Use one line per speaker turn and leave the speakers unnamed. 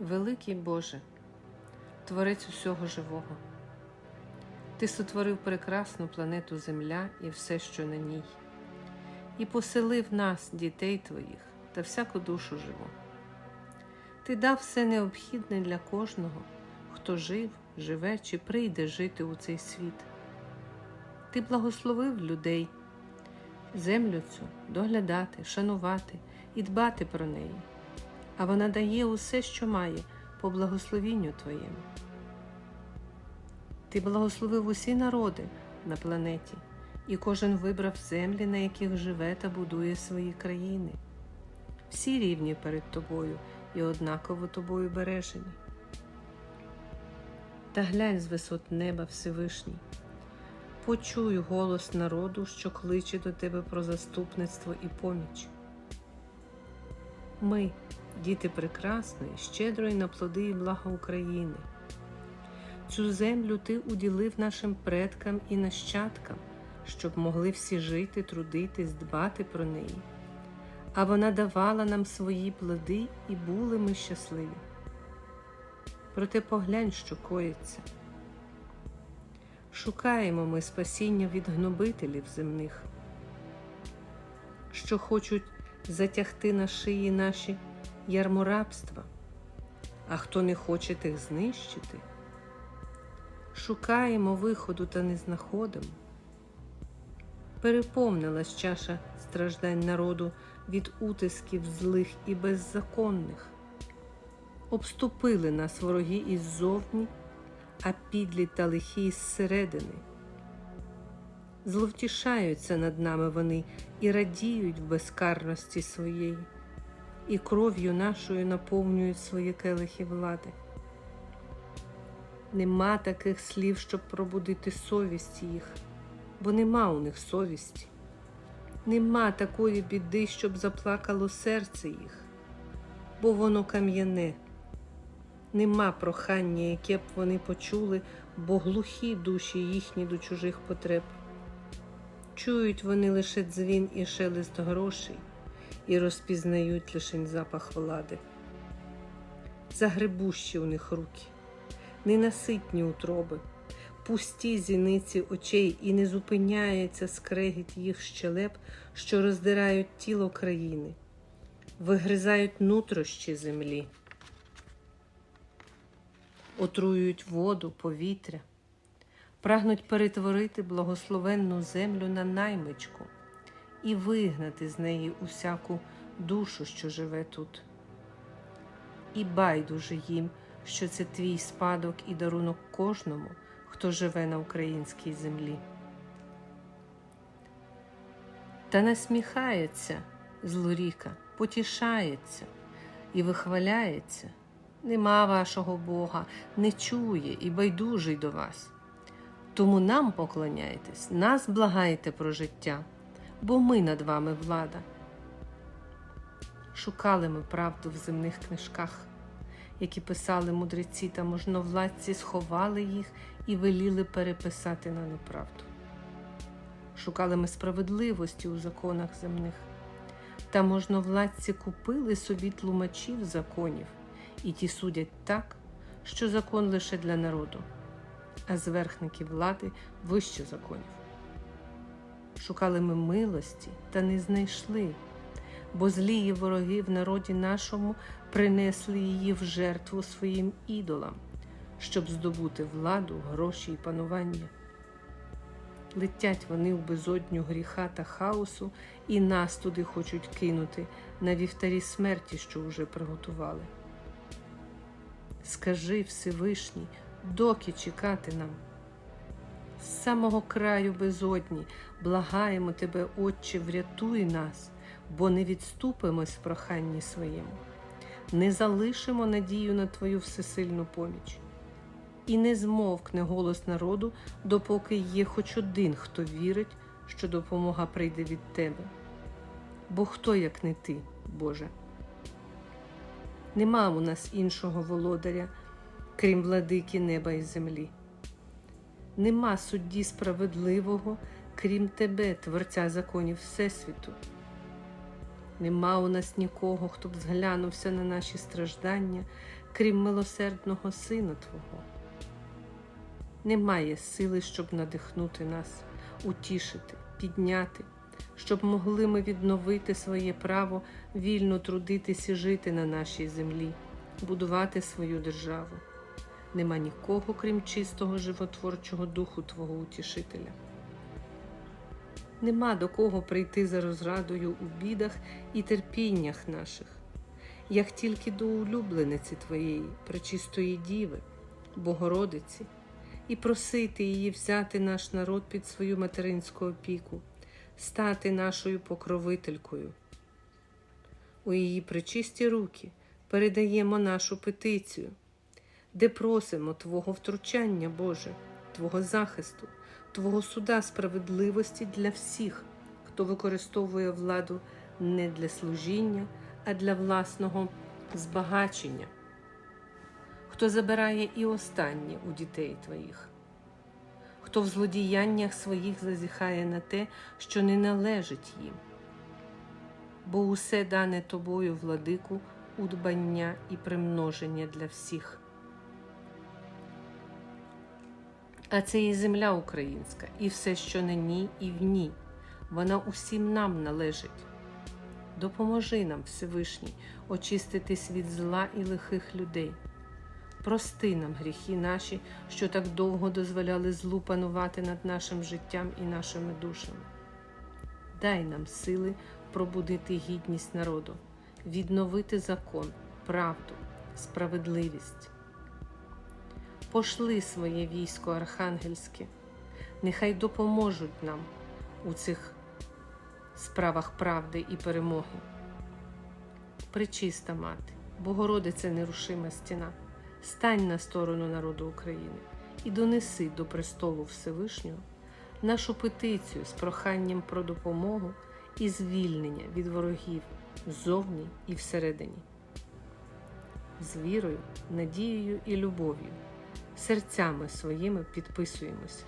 Великий Боже, Творець усього живого, Ти сотворив прекрасну планету Земля і все, що на ній, і поселив нас, дітей Твоїх, та всяку душу живу. Ти дав все необхідне для кожного, хто жив, живе чи прийде жити у цей світ. Ти благословив людей, землю цю доглядати, шанувати і дбати про неї, а вона дає усе, що має, по благословінню Твоєму. Ти благословив усі народи на планеті, і кожен вибрав землі, на яких живе та будує свої країни. Всі рівні перед тобою і однаково тобою бережені. Та глянь з висот неба Всевишній, почуй голос народу, що кличе до тебе про заступництво і поміч. Ми, діти прекрасної, щедрої на плоди і блага України. Цю землю ти уділив нашим предкам і нащадкам, щоб могли всі жити, трудитись, дбати про неї. А вона давала нам свої плоди, і були ми щасливі. Проте поглянь, що коїться. Шукаємо ми спасіння від гнобителів земних, що хочуть затягти на шиї наші ярморабства, а хто не хоче тих знищити. Шукаємо виходу та не знаходимо. Переповнилась чаша страждань народу від утисків злих і беззаконних. Обступили нас вороги іззовні, а підлі та лихі зсередини. Зловтішаються над нами вони і радіють в безкарності своєї, і кров'ю нашою наповнюють свої келихи влади. Нема таких слів, щоб пробудити совість їх, бо нема у них совісті. Нема такої біди, щоб заплакало серце їх, бо воно кам'яне. Нема прохання, яке б вони почули, бо глухі душі їхні до чужих потреб. Чують вони лише дзвін і шелест грошей і розпізнають лише запах влади. Загребущі у них руки ненаситні утроби, пусті зіниці очей і не зупиняється скрегіт їх щелеп, що роздирають тіло країни, вигризають нутрощі землі, отруюють воду, повітря, прагнуть перетворити благословенну землю на наймичку і вигнати з неї усяку душу, що живе тут. І байдуже їм що це твій спадок і дарунок кожному, хто живе на українській землі. Та насміхається злоріка, потішається і вихваляється. Нема вашого Бога, не чує і байдужий до вас. Тому нам поклоняйтесь, нас благайте про життя, бо ми над вами влада. Шукали ми правду в земних книжках які писали мудреці та можновладці, сховали їх і веліли переписати на неправду. Шукали ми справедливості у законах земних, та можновладці купили собі тлумачів законів, і ті судять так, що закон лише для народу, а зверхники влади вище законів. Шукали ми милості та не знайшли бо злії вороги в народі нашому принесли її в жертву своїм ідолам, щоб здобути владу, гроші і панування. Летять вони в безодню гріха та хаосу, і нас туди хочуть кинути на вівтарі смерті, що вже приготували. Скажи Всевишній, доки чекати нам? З самого краю безодні благаємо тебе, Отче, врятуй нас бо не відступимось в проханні своєму, не залишимо надію на Твою всесильну поміч. І не змовкне голос народу, допоки є хоч один, хто вірить, що допомога прийде від Тебе. Бо хто, як не ти, Боже? Нема у нас іншого володаря, крім владики неба і землі. Нема судді справедливого, крім Тебе, Творця законів Всесвіту. Нема у нас нікого, хто б зглянувся на наші страждання, крім милосердного Сина Твого. Немає сили, щоб надихнути нас, утішити, підняти, щоб могли ми відновити своє право вільно трудитись і жити на нашій землі, будувати свою державу. Нема нікого, крім чистого животворчого духу Твого утішителя. Нема до кого прийти за розрадою у бідах і терпіннях наших, як тільки до улюблениці Твоєї, пречистої Діви, Богородиці, і просити її взяти наш народ під свою материнську опіку, стати нашою покровителькою. У її пречисті руки передаємо нашу петицію, де просимо Твого втручання, Боже, Твого захисту, Твого суда справедливості для всіх, хто використовує владу не для служіння, а для власного збагачення, хто забирає і останнє у дітей Твоїх, хто в злодіяннях своїх зазіхає на те, що не належить їм, бо усе дане тобою, владику, у дбання і примноження для всіх. А це і земля українська, і все, що на ній, і в ній. Вона усім нам належить. Допоможи нам, Всевишній, очиститись від зла і лихих людей. Прости нам гріхи наші, що так довго дозволяли злу панувати над нашим життям і нашими душами. Дай нам сили пробудити гідність народу, відновити закон, правду, справедливість пошли своє військо архангельське, нехай допоможуть нам у цих справах правди і перемоги. Пречиста мати, Богородиця нерушима стіна, стань на сторону народу України і донеси до престолу Всевишнього нашу петицію з проханням про допомогу і звільнення від ворогів ззовні і всередині. З вірою, надією і любов'ю серцями своїми підписуємося.